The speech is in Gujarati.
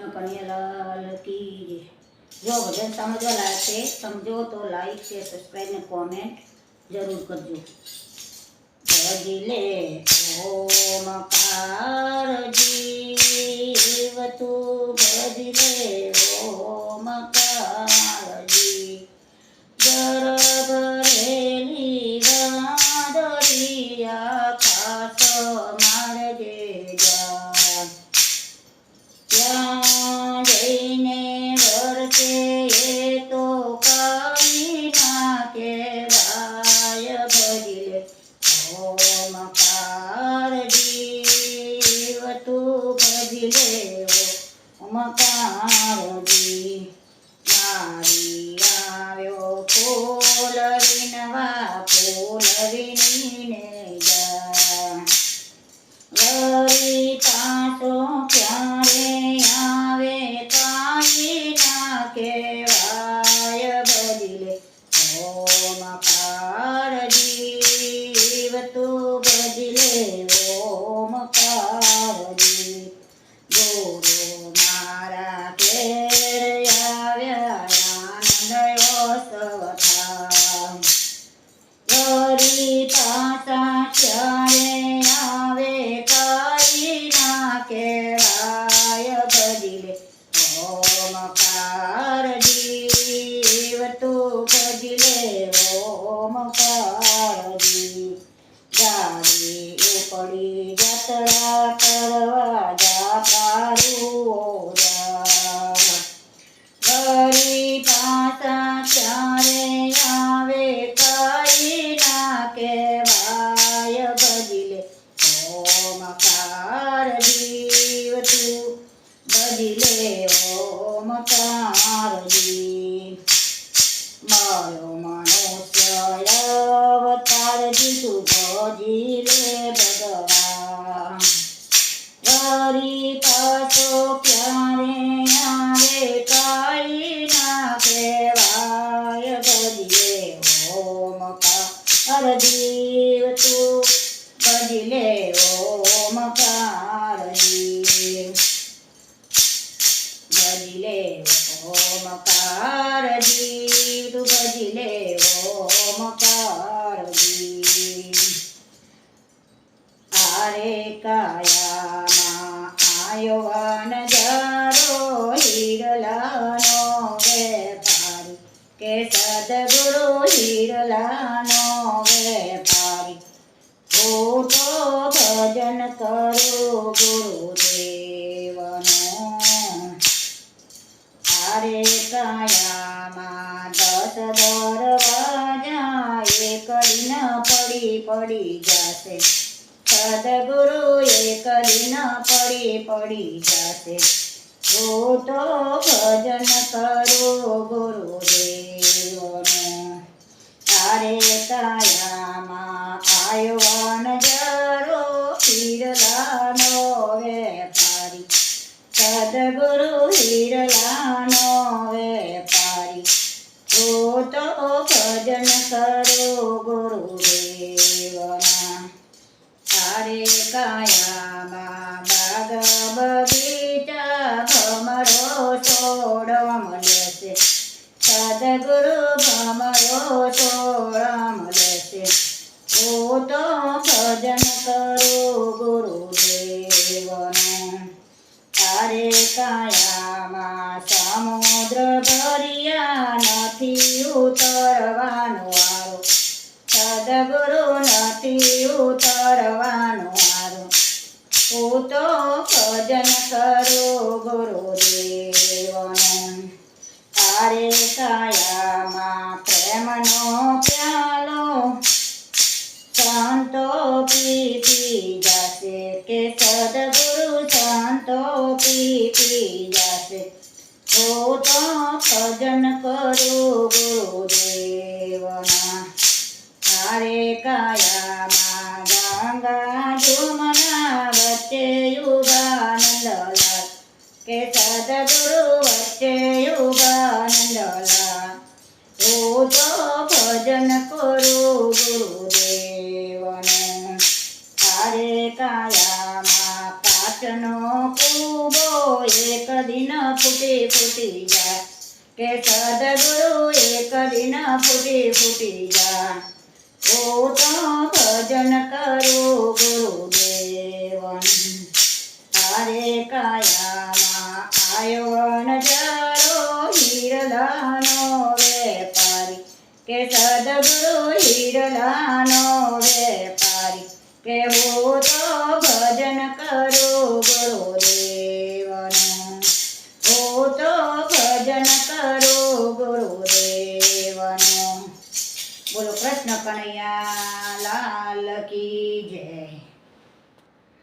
કૃષ્ણ કનૈયાલાલ કી જય. જો ભજન સમજવા લાયક છે, સમજો તો લાઈક છે સબસ્ક્રાઈબ ને કોમેન્ટ જરૂર કરજો ઓમકારજી વરસે એ તો કાઈ ના કહેવાય ભજલે ઓમકાર જીવ તું ભજલે ઓમકાર જી મારી આવ્યો ફૂલ વિનવા ફૂલ વિનીને અવતાર જીતું ભજી લે ભગવાન વળી પાછો ક્યારે આવે કાંઈ ના કહેવાય બદલે ઓમકાર જીવ તું બદલે ઓમકાર જીવ બદલે ઓમકાર જીવ તું બદલે ઓમકાર જીવ આરે કાયામાં આયો નજારો હિરલાનો વેપારી કે સદગુરુ હિરલાનો વેપારી ખોટો ભજન કરું ગુરુદેવનો આરે કાયામાં દસ દરવાજા એક દિન પડી પડી જાશે. સદગુરુ એક દિન પડી પડી જાશે. તો ભજન કરો ગુરુદેવનું. તારે તાયામાં આવ્યો નજરો પીરલાનો વેપારી. સદગુરુ હિરલાનો વેપારી. તો ભજન કરો ગુરુદેવના. તારે કાયામાં બાગ સદગુરુ નથી ઉતરવાનો વારો. હું તો ભજન કરું ગુરુદેવનું. તારે કાયામાં પ્રેમનો પ્યાલો. સંતો પી પી જશે કે સદગુરુ સંતો પી પી જશે. હું તો ભજન કરું ગુરુદેવના. તારે કાયામાં ગંગા જુમના વચ્ચે યુગાનંદલાલ કે સદગુરુ વચ્ચે યુગાનંદલાલ હું તો ભજન કરું ગુરુદેવનું તારે કાયામાં કાચનો કૂબો એક દિન ફૂટી ફૂટી જાય કે સદગુરુ એક દિન ફૂટી ફૂટી જાય ઓ તો ભજન કરો ગુરુદેવન. તારે કાયામાં આયોન નજરો હિરલાનો વેપારી. કે સદગુરુ હિરલાનો વેપારી. કે હું તો ભજન કરો ગુરુદેવનું. કરું